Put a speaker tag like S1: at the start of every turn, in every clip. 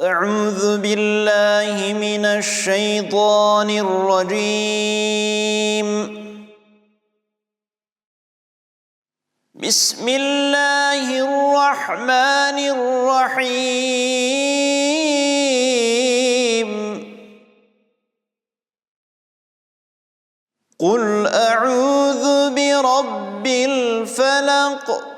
S1: أعوذ بالله من الشيطان الرجيم. بسم الله الرحمن الرحيم. قل أعوذ برب الفلق.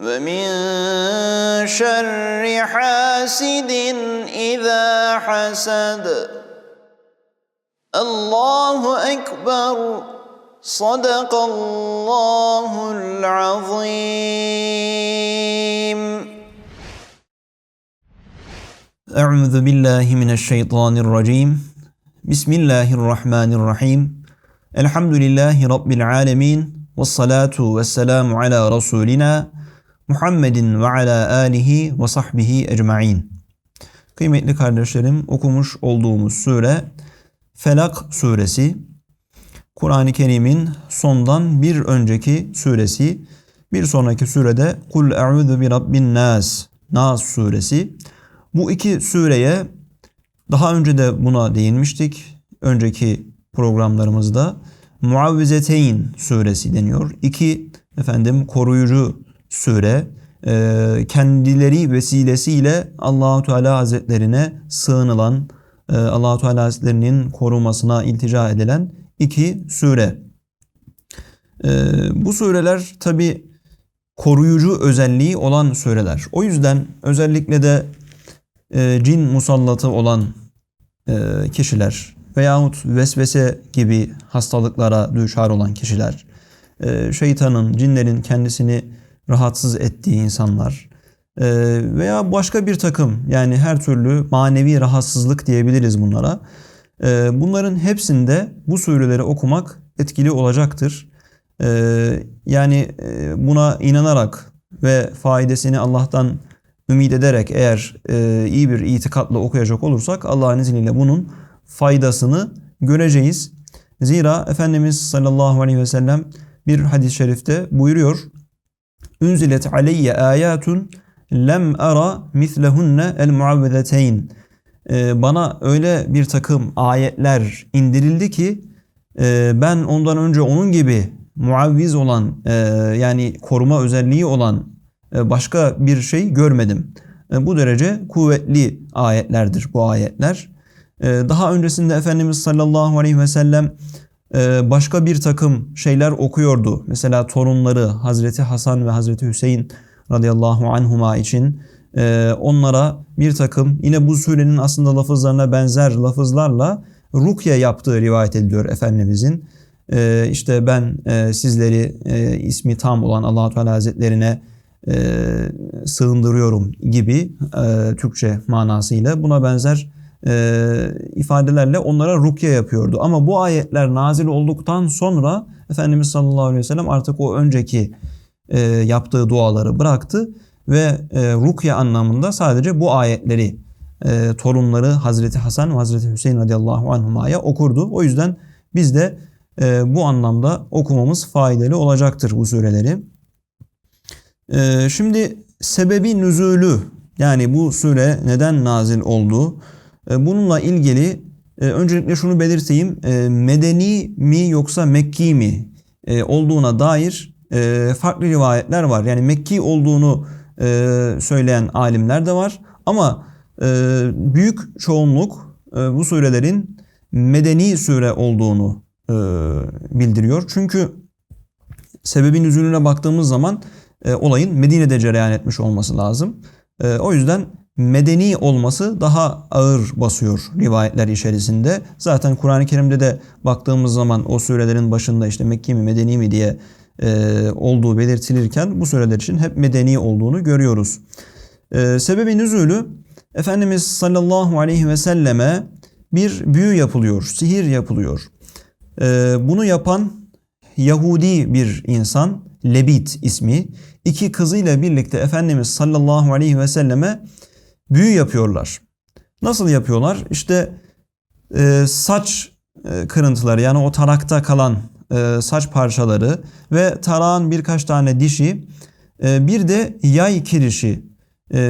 S1: ومن شر حاسد إذا حسد. الله أكبر. صدق الله العظيم. أعوذ بالله من الشيطان الرجيم. بسم الله الرحمن الرحيم. الحمد لله رب العالمين والصلاة والسلام على رسولنا Muhammedin ve ala alihi ve sahbihi ecmain. Kıymetli kardeşlerim okumuş olduğumuz sure Felak suresi. Kur'an-ı Kerim'in sondan bir önceki suresi. Bir sonraki surede Kul e'udhu bi rabbin nas. Nas suresi. Bu iki sureye daha önce de buna değinmiştik. Önceki programlarımızda Muavvizeteyn suresi deniyor. İki efendim koruyucu sure e, kendileri vesilesiyle Allahu Teala Hazretlerine sığınılan, e, Allahu Teala Hazretlerinin korumasına iltica edilen iki sure. E, bu sureler tabi koruyucu özelliği olan sureler. O yüzden özellikle de e, cin musallatı olan e, kişiler veyahut vesvese gibi hastalıklara düşar olan kişiler, e, şeytanın, cinlerin kendisini rahatsız ettiği insanlar e, veya başka bir takım yani her türlü manevi rahatsızlık diyebiliriz bunlara. E, bunların hepsinde bu sureleri okumak etkili olacaktır. E, yani buna inanarak ve faidesini Allah'tan ümit ederek eğer iyi bir itikatla okuyacak olursak Allah'ın izniyle bunun faydasını göreceğiz. Zira Efendimiz sallallahu aleyhi ve sellem bir hadis-i şerifte buyuruyor. Unzilet aleyye ayatun lem ara mislehunne el muavvedeteyn. Ee, bana öyle bir takım ayetler indirildi ki e, ben ondan önce onun gibi muavviz olan e, yani koruma özelliği olan e, başka bir şey görmedim. Bu derece kuvvetli ayetlerdir bu ayetler. Daha öncesinde Efendimiz sallallahu aleyhi ve sellem başka bir takım şeyler okuyordu. Mesela torunları Hazreti Hasan ve Hazreti Hüseyin radıyallahu anhuma için e, onlara bir takım yine bu surenin aslında lafızlarına benzer lafızlarla rukye yaptığı rivayet ediliyor Efendimizin. Ee, işte ben e, sizleri e, ismi tam olan allah Teala Hazretlerine sığındırıyorum gibi Türkçe manasıyla buna benzer e, ifadelerle onlara rukye yapıyordu. Ama bu ayetler nazil olduktan sonra Efendimiz sallallahu aleyhi ve sellem artık o önceki e, yaptığı duaları bıraktı ve e, rukye anlamında sadece bu ayetleri e, torunları Hazreti Hasan ve Hazreti Hüseyin radıyallahu anhuma'ya okurdu. O yüzden biz de e, bu anlamda okumamız faydalı olacaktır bu sureleri. E, şimdi sebebi nüzulü yani bu sure neden nazil oldu? E, bununla ilgili e, öncelikle şunu belirteyim. E, medeni mi yoksa Mekki mi olduğuna dair farklı rivayetler var. Yani Mekki olduğunu söyleyen alimler de var. Ama büyük çoğunluk bu surelerin medeni sure olduğunu bildiriyor. Çünkü sebebin üzülüne baktığımız zaman olayın Medine'de cereyan etmiş olması lazım. O yüzden medeni olması daha ağır basıyor rivayetler içerisinde. Zaten Kur'an-ı Kerim'de de baktığımız zaman o surelerin başında işte Mekki mi Medeni mi diye e, olduğu belirtilirken bu sureler için hep medeni olduğunu görüyoruz. E, sebebi nüzulü Efendimiz sallallahu aleyhi ve selleme bir büyü yapılıyor, sihir yapılıyor. Ee, bunu yapan Yahudi bir insan, Lebit ismi, iki kızıyla birlikte Efendimiz sallallahu aleyhi ve selleme büyü yapıyorlar. Nasıl yapıyorlar? İşte e, saç e, kırıntıları yani o tarakta kalan e, saç parçaları ve tarağın birkaç tane dişi e, bir de yay kirişi e,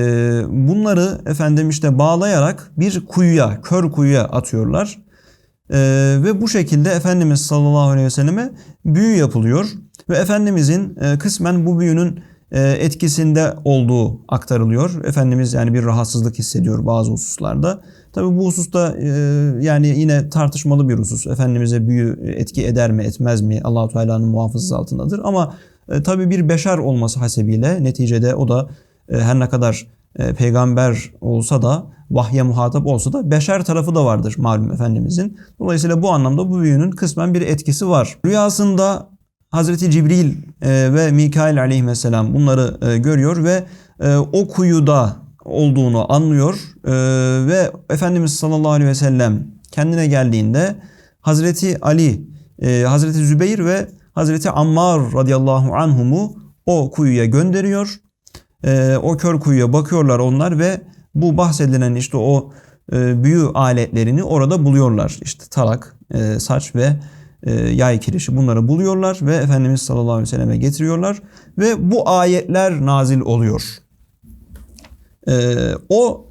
S1: bunları efendim işte bağlayarak bir kuyuya, kör kuyuya atıyorlar. E, ve bu şekilde Efendimiz sallallahu aleyhi ve selleme büyü yapılıyor. Ve Efendimizin e, kısmen bu büyünün etkisinde olduğu aktarılıyor. Efendimiz yani bir rahatsızlık hissediyor bazı hususlarda. Tabi bu hususta e, yani yine tartışmalı bir husus. Efendimiz'e büyü etki eder mi etmez mi Allahu Teala'nın muhafızası altındadır. Ama e, tabi bir beşer olması hasebiyle neticede o da e, her ne kadar e, peygamber olsa da vahye muhatap olsa da beşer tarafı da vardır malum Efendimizin. Dolayısıyla bu anlamda bu büyünün kısmen bir etkisi var. Rüyasında Hazreti Cibril e, ve Mikail aleyhisselam bunları e, görüyor ve e, o kuyuda olduğunu anlıyor ve Efendimiz sallallahu aleyhi ve sellem kendine geldiğinde Hazreti Ali, Hazreti Zübeyir ve Hazreti Ammar radıyallahu anhumu o kuyuya gönderiyor. O kör kuyuya bakıyorlar onlar ve bu bahsedilen işte o büyü aletlerini orada buluyorlar. İşte tarak, saç ve yay kirişi bunları buluyorlar ve Efendimiz sallallahu aleyhi ve selleme getiriyorlar ve bu ayetler nazil oluyor. E, o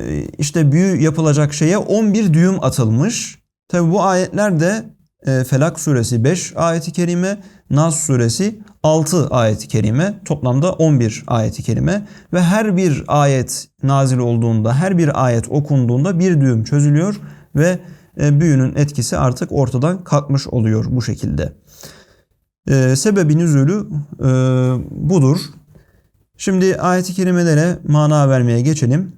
S1: e, işte büyü yapılacak şeye 11 düğüm atılmış. Tabi bu ayetler de e, Felak suresi 5 ayeti kerime, Nas suresi 6 ayeti kerime, toplamda 11 ayeti kerime ve her bir ayet nazil olduğunda, her bir ayet okunduğunda bir düğüm çözülüyor ve e, büyünün etkisi artık ortadan kalkmış oluyor bu şekilde. E, sebebi nüzulü e, budur. Şimdi ayet-i kerimelere mana vermeye geçelim.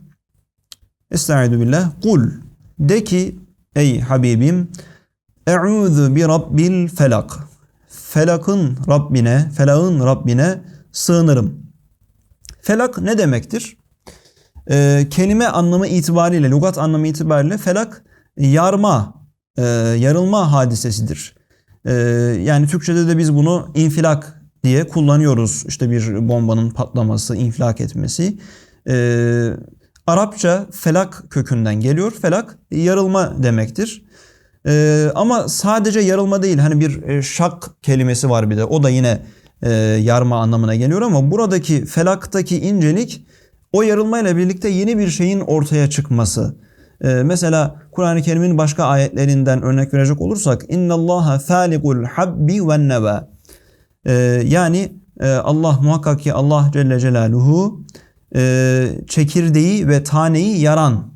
S1: Estaizu billah. Kul de ki ey Habibim Eûzu bi rabbil felak. Felakın Rabbine, felağın Rabbine sığınırım. Felak ne demektir? Ee, kelime anlamı itibariyle, lügat anlamı itibariyle felak yarma, e, yarılma hadisesidir. E, yani Türkçe'de de biz bunu infilak diye kullanıyoruz. İşte bir bombanın patlaması, infilak etmesi. E, Arapça felak kökünden geliyor. Felak yarılma demektir. E, ama sadece yarılma değil. Hani bir e, şak kelimesi var bir de. O da yine e, yarma anlamına geliyor ama buradaki felaktaki incelik o yarılmayla birlikte yeni bir şeyin ortaya çıkması. Ee, mesela Kur'an-ı Kerim'in başka ayetlerinden örnek verecek olursak Allaha falikul habbi ve neva. Ee, yani e, Allah muhakkak ki Allah Celle Celaluhu e, çekirdeği ve taneyi yaran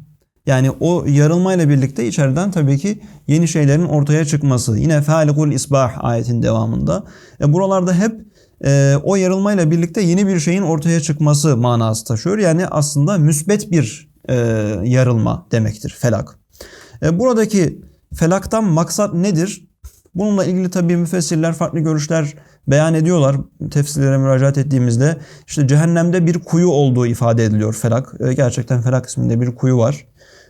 S1: yani o yarılmayla birlikte içeriden tabii ki yeni şeylerin ortaya çıkması. Yine falikul isbah ayetin devamında. E, buralarda hep e, o yarılmayla birlikte yeni bir şeyin ortaya çıkması manası taşıyor. Yani aslında müsbet bir e, yarılma demektir felak. E, buradaki felaktan maksat nedir? Bununla ilgili tabii müfessirler farklı görüşler beyan ediyorlar. Tefsirlere müracaat ettiğimizde işte cehennemde bir kuyu olduğu ifade ediliyor felak. E, gerçekten felak isminde bir kuyu var.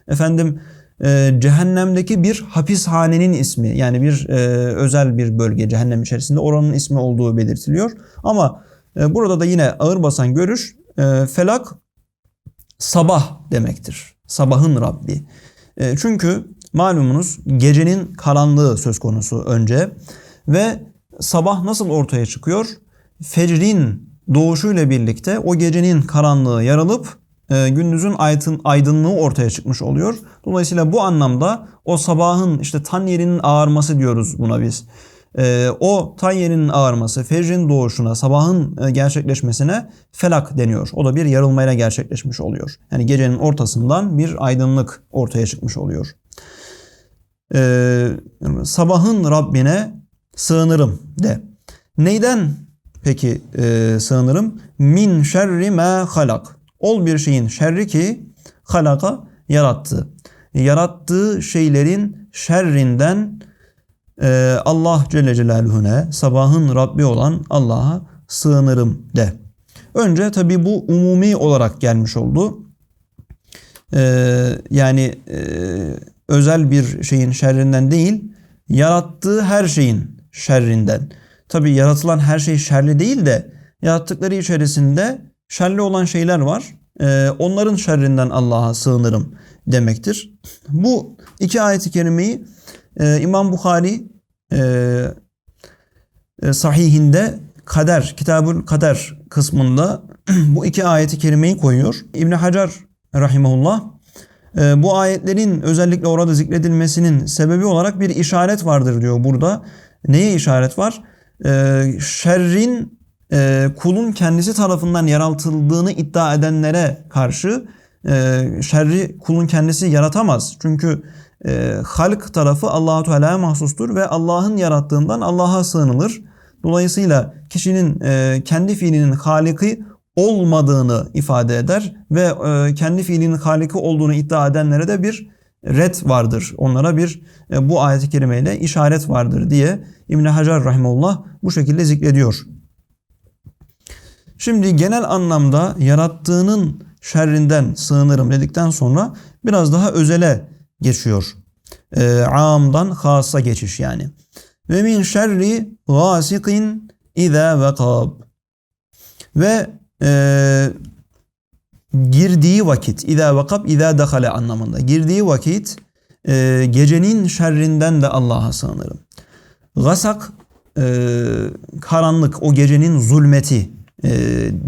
S1: Efendim e, cehennemdeki bir hapishanenin ismi yani bir e, özel bir bölge cehennem içerisinde oranın ismi olduğu belirtiliyor. Ama e, burada da yine ağır basan görüş e, felak sabah demektir. Sabahın Rabbi. E, çünkü malumunuz gecenin karanlığı söz konusu önce ve sabah nasıl ortaya çıkıyor? Fecrin doğuşuyla birlikte o gecenin karanlığı yaralıp e, gündüzün aydın, aydınlığı ortaya çıkmış oluyor. Dolayısıyla bu anlamda o sabahın işte tan yerinin ağarması diyoruz buna biz. E, o tan yerinin ağarması, fecrin doğuşuna, sabahın e, gerçekleşmesine felak deniyor. O da bir yarılmayla gerçekleşmiş oluyor. Yani gecenin ortasından bir aydınlık ortaya çıkmış oluyor. E, sabahın Rabbine sığınırım de. Neyden peki e, sığınırım? Min şerri ma halak. Ol bir şeyin şerri ki halaka yarattı. Yarattığı şeylerin şerrinden Allah Celle Celaluhu'ne sabahın Rabbi olan Allah'a sığınırım de. Önce tabi bu umumi olarak gelmiş oldu. Ee, yani e, özel bir şeyin şerrinden değil, yarattığı her şeyin şerrinden. Tabi yaratılan her şey şerli değil de yarattıkları içerisinde şerli olan şeyler var. Ee, onların şerrinden Allah'a sığınırım demektir. Bu iki ayet-i kerimeyi e, İmam Bukhari e, e, sahihinde kader, kitabül kader kısmında bu iki ayeti kerimeyi koyuyor. İbn Hacer rahimahullah e, bu ayetlerin özellikle orada zikredilmesinin sebebi olarak bir işaret vardır diyor burada. Neye işaret var? E, şerrin kulun kendisi tarafından yaratıldığını iddia edenlere karşı şerri kulun kendisi yaratamaz. Çünkü e, halk tarafı Allahu Teala'ya mahsustur ve Allah'ın yarattığından Allah'a sığınılır. Dolayısıyla kişinin e, kendi fiilinin haliki olmadığını ifade eder ve e, kendi fiilinin haliki olduğunu iddia edenlere de bir red vardır. Onlara bir e, bu ayet-i kerimeyle işaret vardır diye İbn Hacer rahimehullah bu şekilde zikrediyor. Şimdi genel anlamda yarattığının şerrinden sığınırım dedikten sonra biraz daha özele geçiyor. E, amdan hasa geçiş yani. Ve min şerri gasikin iza vekab. Ve e, girdiği vakit, iza vekab, iza dehale anlamında. Girdiği vakit e, gecenin şerrinden de Allah'a sığınırım. Gasak e, karanlık, o gecenin zulmeti e,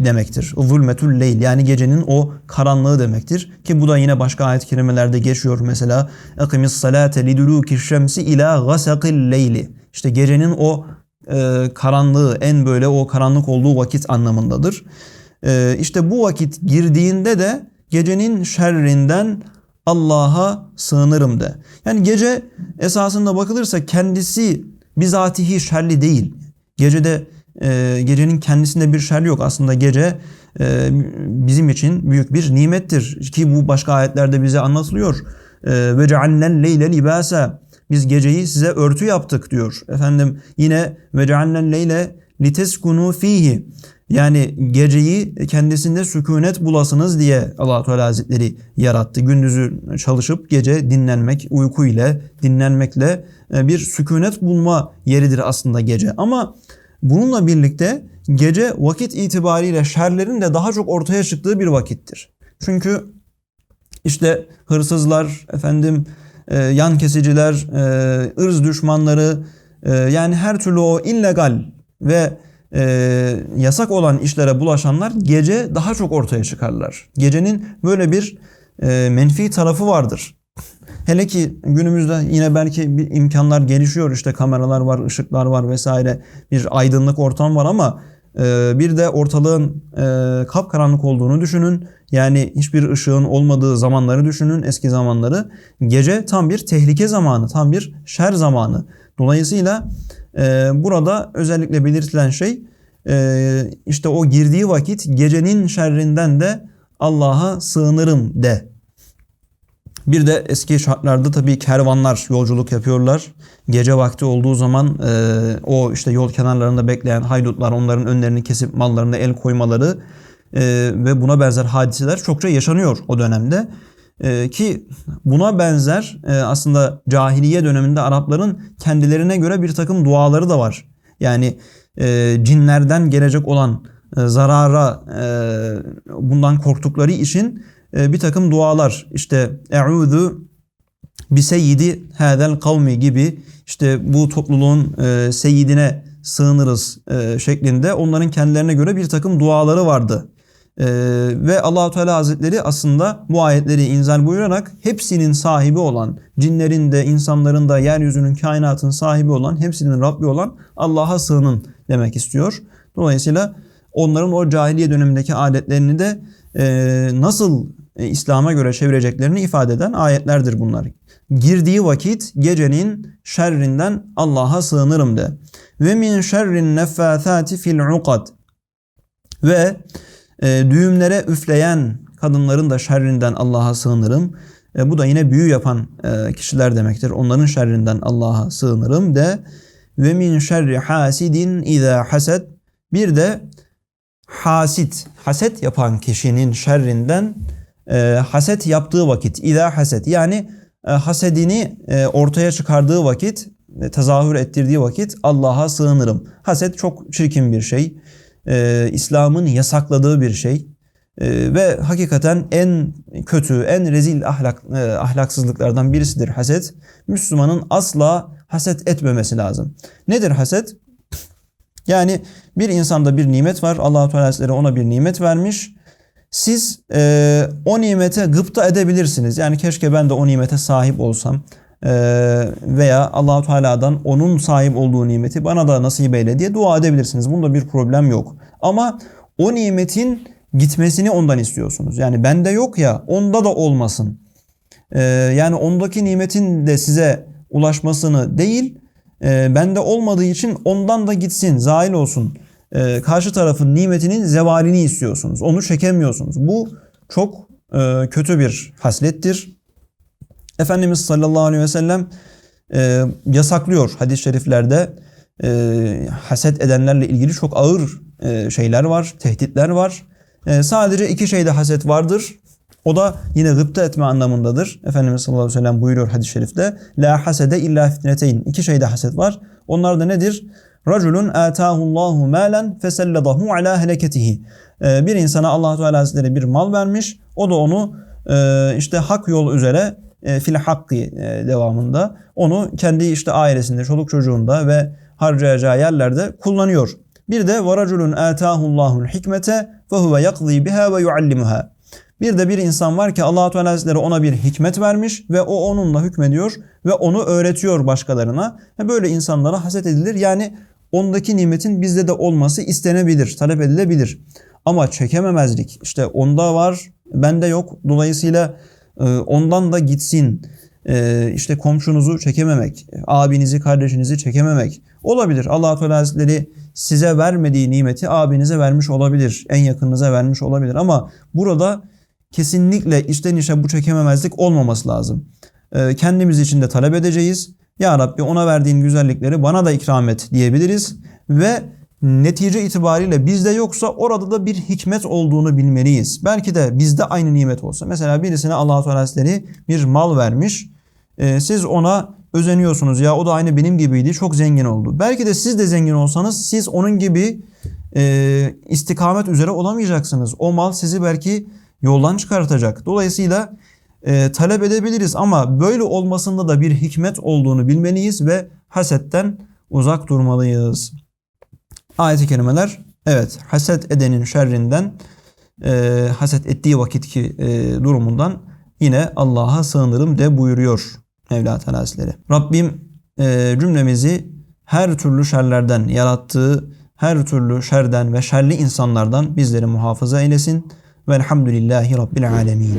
S1: demektir. Zulmetül leyl yani gecenin o karanlığı demektir. Ki bu da yine başka ayet-i kerimelerde geçiyor mesela. Ekimis salate liduluki şemsi ila gasakil leyli. İşte gecenin o e, karanlığı en böyle o karanlık olduğu vakit anlamındadır. E, işte bu vakit girdiğinde de gecenin şerrinden Allah'a sığınırım de. Yani gece esasında bakılırsa kendisi bizatihi şerli değil. Gecede e, gecenin kendisinde bir şer yok. Aslında gece e, bizim için büyük bir nimettir. Ki bu başka ayetlerde bize anlatılıyor. E, ve cealnen leyle libasa. Biz geceyi size örtü yaptık diyor. Efendim yine ve cealnen leyle liteskunu fihi. Yani geceyi kendisinde sükunet bulasınız diye allah Teala Hazretleri yarattı. Gündüzü çalışıp gece dinlenmek, uyku ile dinlenmekle e, bir sükunet bulma yeridir aslında gece. Ama Bununla birlikte gece vakit itibariyle şerlerin de daha çok ortaya çıktığı bir vakittir. Çünkü işte hırsızlar, efendim e, yan kesiciler, e, ırz düşmanları e, yani her türlü o illegal ve e, yasak olan işlere bulaşanlar gece daha çok ortaya çıkarlar. Gecenin böyle bir e, menfi tarafı vardır. Hele ki günümüzde yine belki bir imkanlar gelişiyor işte kameralar var, ışıklar var vesaire bir aydınlık ortam var ama e, bir de ortalığın e, kapkaranlık olduğunu düşünün. Yani hiçbir ışığın olmadığı zamanları düşünün eski zamanları. Gece tam bir tehlike zamanı, tam bir şer zamanı. Dolayısıyla e, burada özellikle belirtilen şey işte o girdiği vakit gecenin şerrinden de Allah'a sığınırım de bir de eski şartlarda tabii kervanlar yolculuk yapıyorlar. Gece vakti olduğu zaman e, o işte yol kenarlarında bekleyen haydutlar onların önlerini kesip mallarına el koymaları e, ve buna benzer hadiseler çokça yaşanıyor o dönemde. E, ki buna benzer e, aslında cahiliye döneminde Arapların kendilerine göre bir takım duaları da var. Yani e, cinlerden gelecek olan e, zarara e, bundan korktukları için e, bir takım dualar işte e'udhu bi seyyidi hadel kavmi gibi işte bu topluluğun e, seyyidine sığınırız e, şeklinde onların kendilerine göre bir takım duaları vardı. Ee, ve Allahu Teala Hazretleri aslında bu ayetleri inzal buyurarak hepsinin sahibi olan, cinlerin de, insanların da, yeryüzünün, kainatın sahibi olan, hepsinin Rabbi olan Allah'a sığının demek istiyor. Dolayısıyla onların o cahiliye dönemindeki adetlerini de e, nasıl e, İslam'a göre çevireceklerini ifade eden ayetlerdir bunlar. Girdiği vakit gecenin şerrinden Allah'a sığınırım de. Ve min şerrin neffathati fil ukad. Ve e, düğümlere üfleyen kadınların da şerrinden Allah'a sığınırım. E, bu da yine büyü yapan e, kişiler demektir. Onların şerrinden Allah'a sığınırım de. Ve min şerri hasidin iza hased. Bir de hasit, haset yapan kişinin şerrinden e, haset yaptığı vakit, ila haset yani e, hasedini e, ortaya çıkardığı vakit, e, tezahür ettirdiği vakit Allah'a sığınırım. Haset çok çirkin bir şey. E, İslam'ın yasakladığı bir şey. E, ve hakikaten en kötü, en rezil ahlak, e, ahlaksızlıklardan birisidir haset. Müslümanın asla haset etmemesi lazım. Nedir haset? Yani bir insanda bir nimet var. Allah-u Teala ona bir nimet vermiş. Siz e, o nimete gıpta edebilirsiniz. Yani keşke ben de o nimete sahip olsam. E, veya Allahu Teala'dan onun sahip olduğu nimeti bana da nasip eyle diye dua edebilirsiniz. Bunda bir problem yok. Ama o nimetin gitmesini ondan istiyorsunuz. Yani bende yok ya onda da olmasın. E, yani ondaki nimetin de size ulaşmasını değil, e, bende olmadığı için ondan da gitsin, zail olsun. E, karşı tarafın nimetinin zevalini istiyorsunuz. Onu çekemiyorsunuz. Bu çok e, kötü bir haslettir. Efendimiz sallallahu aleyhi ve sellem e, yasaklıyor hadis-i şeriflerde. E, haset edenlerle ilgili çok ağır şeyler var, tehditler var. Sadece iki şeyde haset vardır. O da yine gıpta etme anlamındadır. Efendimiz sallallahu aleyhi ve sellem buyuruyor hadis-i şerifte. La hasede illa fitneteyn. İki şeyde haset var. Onlar da nedir? Raculun atahullahu malen feselladahu ala heleketihi. Ee, bir insana Allah Teala Hazretleri bir mal vermiş. O da onu e, işte hak yol üzere e, fil hakkı e, devamında onu kendi işte ailesinde, çoluk çocuğunda ve harcayacağı yerlerde kullanıyor. Bir de varaculun atahullahul hikmete fe huve yakzi biha ve yuallimuha. Bir de bir insan var ki Allah Teala Hazretleri ona bir hikmet vermiş ve o onunla hükmediyor ve onu öğretiyor başkalarına. Böyle insanlara haset edilir. Yani ondaki nimetin bizde de olması istenebilir, talep edilebilir. Ama çekememezlik işte onda var, bende yok. Dolayısıyla e, ondan da gitsin. E, işte komşunuzu çekememek, abinizi, kardeşinizi çekememek olabilir. Allah Teala Hazretleri size vermediği nimeti abinize vermiş olabilir, en yakınınıza vermiş olabilir. Ama burada kesinlikle içten içe bu çekememezlik olmaması lazım. E, kendimiz için de talep edeceğiz. Ya Rabbi ona verdiğin güzellikleri bana da ikram et diyebiliriz. Ve netice itibariyle bizde yoksa orada da bir hikmet olduğunu bilmeliyiz. Belki de bizde aynı nimet olsa. Mesela birisine Allah-u Teala Hazretleri bir mal vermiş. Ee, siz ona özeniyorsunuz ya o da aynı benim gibiydi çok zengin oldu. Belki de siz de zengin olsanız siz onun gibi e, istikamet üzere olamayacaksınız. O mal sizi belki yoldan çıkartacak. Dolayısıyla e, talep edebiliriz ama böyle olmasında da bir hikmet olduğunu bilmeliyiz ve hasetten uzak durmalıyız. Ayet-i kerimeler evet haset edenin şerrinden e, haset ettiği vakitki e, durumundan yine Allah'a sığınırım de buyuruyor Mevla Teala. Rabbim e, cümlemizi her türlü şerlerden yarattığı her türlü şerden ve şerli insanlardan bizleri muhafaza eylesin. Velhamdülillahi Rabbil alemin.